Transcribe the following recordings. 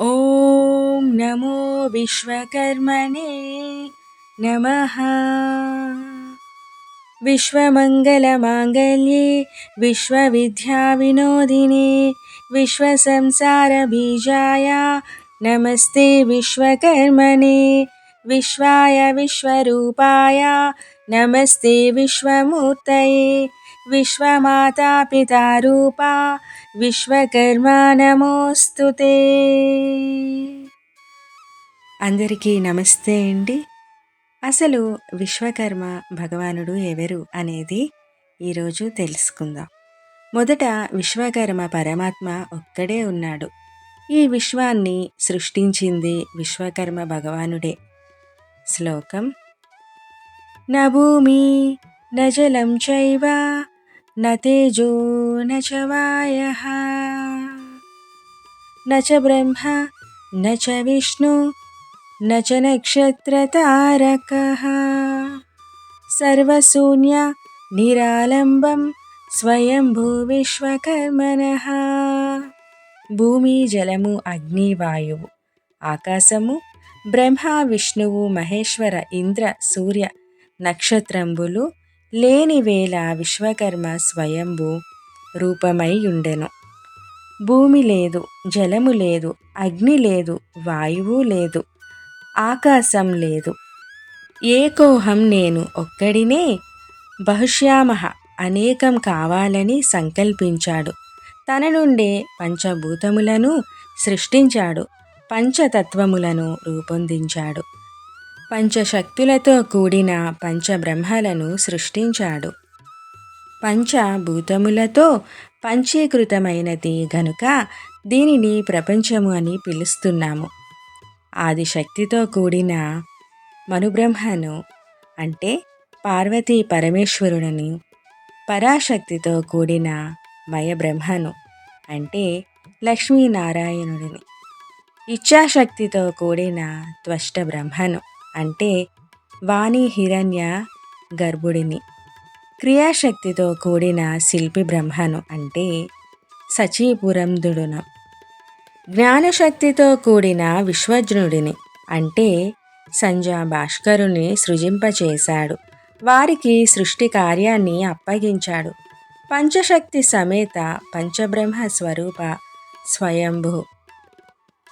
ॐ नमो विश्वकर्मणे नमः। विश्वमङ्गलमाङ्गल्ये विश्वविद्याविनोदिने विश्वसंसारबीजाय नमस्ते विश्वकर्मणे विश्वाय विश्वरूपाय नमस्ते विश्वमूर्तये विश्वमातापितारूपा విశ్వకర్మ నమోస్తుతే అందరికీ నమస్తే అండి అసలు విశ్వకర్మ భగవానుడు ఎవరు అనేది ఈరోజు తెలుసుకుందాం మొదట విశ్వకర్మ పరమాత్మ ఒక్కడే ఉన్నాడు ఈ విశ్వాన్ని సృష్టించింది విశ్వకర్మ భగవానుడే శ్లోకం నభూమి నజలం చైవ न तेजो न च वायः न च ब्रह्म न च विष्णु न च नक्षत्रतारकः सर्वशून्य निरालम्बं స్వయంభూవిశ్వకర్మణః భూమి జలము అగ్ని వాయువు ఆకాశము బ్రహ్మ విష్ణువు మహేశ్వర ఇంద్ర సూర్య నక్షత్రంబులు లేని వేళ విశ్వకర్మ స్వయంభు రూపమై ఉండెను భూమి లేదు జలము లేదు అగ్ని లేదు వాయువు లేదు ఆకాశం లేదు. ఏకోహం నేను ఒక్కడినే? బహుశ్యామహ అనేకం కావాలని సంకల్పించాడు. తన నుండే పంచభూతములను సృష్టించాడు పంచతత్వములను రూపొందించాడు. పంచశక్తులతో కూడిన పంచబ్రహ్మలను సృష్టించాడు. పంచభూతములతో పంచీకృతమైనది గనుక దీనిని ప్రపంచము అని పిలుస్తున్నాము. ఆదిశక్తితో కూడిన మనుబ్రహ్మను అంటే పార్వతీ పరమేశ్వరుడని పరాశక్తితో కూడిన మయబ్రహ్మను అంటే లక్ష్మీనారాయణుడిని ఇచ్ఛాశక్తితో కూడిన త్వష్ట బ్రహ్మను అంటే వాణి హిరణ్య గర్భుడిని. క్రియాశక్తితో కూడిన శిల్పి బ్రహ్మను అంటే సచీపురంధుడును. జ్ఞానశక్తితో కూడిన విశ్వజ్ఞుడిని అంటే సంజా భాస్కరుని సృజింపచేశాడు. వారికి సృష్టి కార్యాన్ని అప్పగించాడు. పంచశక్తి సమేత పంచబ్రహ్మ స్వరూప స్వయంభు.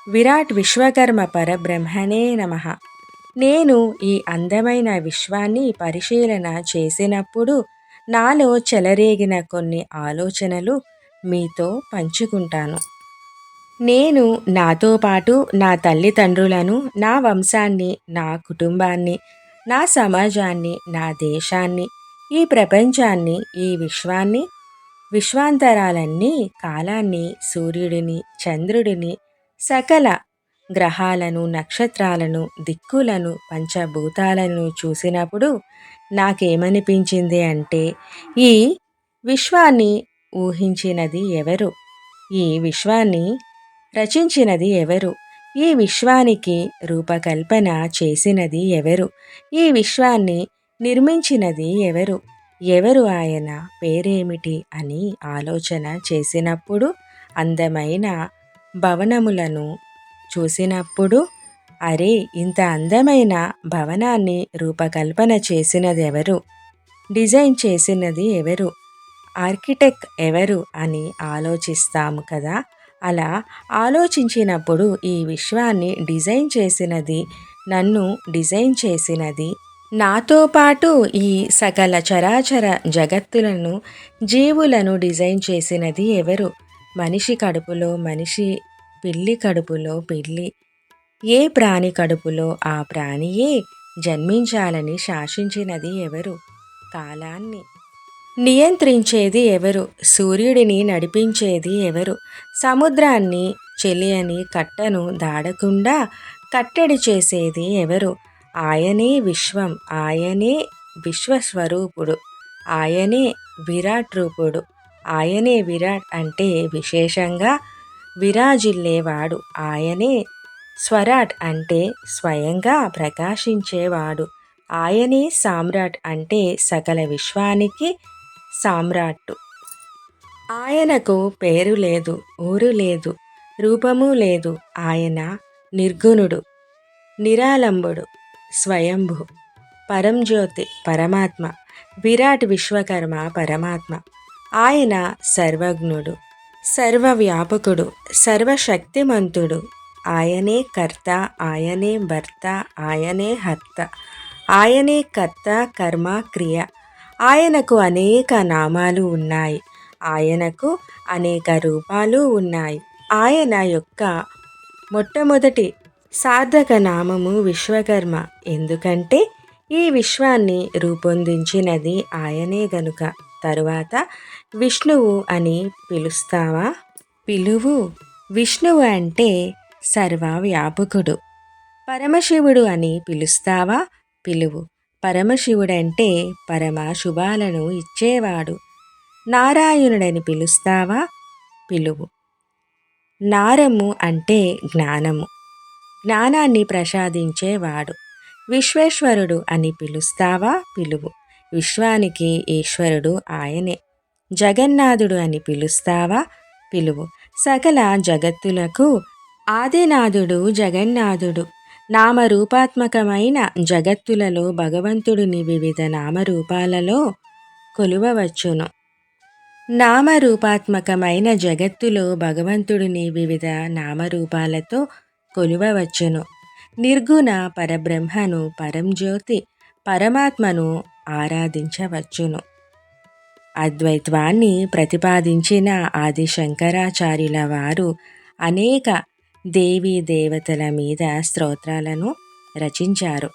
విరాట్ విశ్వకర్మ పరబ్రహ్మణే నమ. నేను ఈ అందమైన విశ్వాన్ని పరిశీలన చేసినప్పుడు నాలో చెలరేగిన కొన్ని ఆలోచనలు మీతో పంచుకుంటాను. నేను నాతో పాటు నా తల్లిదండ్రులను నా వంశాన్ని నా కుటుంబాన్ని నా సమాజాన్ని నా దేశాన్ని ఈ ప్రపంచాన్ని ఈ విశ్వాన్ని విశ్వాంతరాలన్నీ కాలాన్ని సూర్యుడిని చంద్రుడిని సకల గ్రహాలను నక్షత్రాలను దిక్కులను పంచభూతాలను చూసినప్పుడు నాకేమనిపించింది అంటే ఈ విశ్వాన్ని ఊహించినది ఎవరు? ఈ విశ్వాన్ని రచించినది ఎవరు? ఈ విశ్వానికి రూపకల్పన చేసినది ఎవరు? ఈ విశ్వాన్ని నిర్మించినది ఎవరు? ఎవరు ఆయన? పేరేమిటి? అని ఆలోచన చేసినప్పుడు అందమైన భవనములను చూసినప్పుడు అరే ఇంత అందమైన భవనాన్ని రూపకల్పన చేసినది ఎవరు డిజైన్ చేసినది ఎవరు? ఆర్కిటెక్ట్ ఎవరు అని ఆలోచిస్తాము కదా? అలా ఆలోచించినప్పుడు ఈ విశ్వాన్ని డిజైన్ చేసినది నన్ను డిజైన్ చేసినది నాతో పాటు ఈ సకల చరాచర జగత్తులను జీవులను డిజైన్ చేసినది ఎవరు? మనిషి కడుపులో మనిషి పిల్లి కడుపులో పిల్లి ఏ ప్రాణి కడుపులో ఆ ప్రాణియే జన్మించాలని శాసించినది ఎవరు? కాలాన్ని. నియంత్రించేది ఎవరు? సూర్యుడిని నడిపించేది ఎవరు? సముద్రాన్ని చెలియని కట్టను దాడకుండా కట్టడి చేసేది ఎవరు? ఆయనే విశ్వం ఆయనే విశ్వస్వరూపుడు ఆయనే విరాట్ రూపుడు. ఆయనే విరాట్ అంటే విశేషంగా విరాజిల్లేవాడు. ఆయనే స్వరాట్ అంటే స్వయంగా ప్రకాశించేవాడు. ఆయనే సామ్రాట్ అంటే సకల విశ్వానికి సామ్రాట్టు. ఆయనకు పేరు లేదు ఊరు లేదు రూపము లేదు. ఆయన నిర్గుణుడు నిరాలంబుడు స్వయంభు పరంజ్యోతి పరమాత్మ విరాట్ విశ్వకర్మ పరమాత్మ. ఆయన సర్వజ్ఞుడు. సర్వవ్యాపకుడు సర్వశక్తిమంతుడు. ఆయనే కర్త ఆయనే భర్త ఆయనే హర్త ఆయనే కర్త కర్మ క్రియ. ఆయనకు అనేక నామాలు ఉన్నాయి. ఆయనకు అనేక రూపాలు ఉన్నాయి. ఆయన యొక్క మొట్టమొదటి సార్థక నామము విశ్వకర్మ. ఎందుకంటే ఈ విశ్వాన్ని రూపొందించినది ఆయనే గనుక. తరువాత విష్ణువు అని పిలుస్తావా? పిలువు. విష్ణువు అంటే సర్వవ్యాపకుడు. పరమశివుడు అని పిలుస్తావా? పిలువు. పరమశివుడంటే పరమ శుభాలను ఇచ్చేవాడు. నారాయణుడని పిలుస్తావా? పిలువు. నారము అంటే జ్ఞానము. జ్ఞానాన్ని ప్రసాదించేవాడు. విశ్వేశ్వరుడు అని పిలుస్తావా? పిలువు. విశ్వానికి ఈశ్వరుడు ఆయనే. జగన్నాథుడు అని పిలుస్తావా? పిలువు. సకల జగత్తులకు ఆదినాథుడు జగన్నాథుడు. నామరూపాత్మకమైన జగత్తులలో భగవంతుడిని వివిధ నామరూపాలలో కొలువవచ్చును. నామరూపాత్మకమైన జగత్తులో భగవంతుడిని వివిధ నామరూపాలతో కొలువవచ్చును. నిర్గుణ పరబ్రహ్మను పరంజ్యోతి పరమాత్మను ఆరాధించవచ్చును. అద్వైత్వాన్ని ప్రతిపాదించిన ఆది శంకరాచార్యుల వారు అనేక దేవీ దేవతల మీద స్తోత్రాలను రచించారు.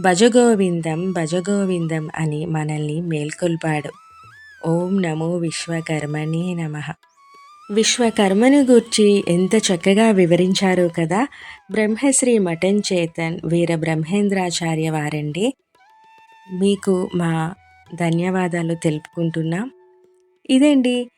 భజగోవిందం భజగోవిందం అని మనల్ని మేల్కొల్పాడు. ఓం నమో విశ్వకర్మణే నమ. విశ్వకర్మను గూర్చి ఎంత చక్కగా వివరించారు కదా! బ్రహ్మశ్రీ మటన్ చేతన్ వీర బ్రహ్మేంద్రాచార్య వారండి మీకు మా ధన్యవాదాలు తెలుపుకుంటున్నాం. ఇదండి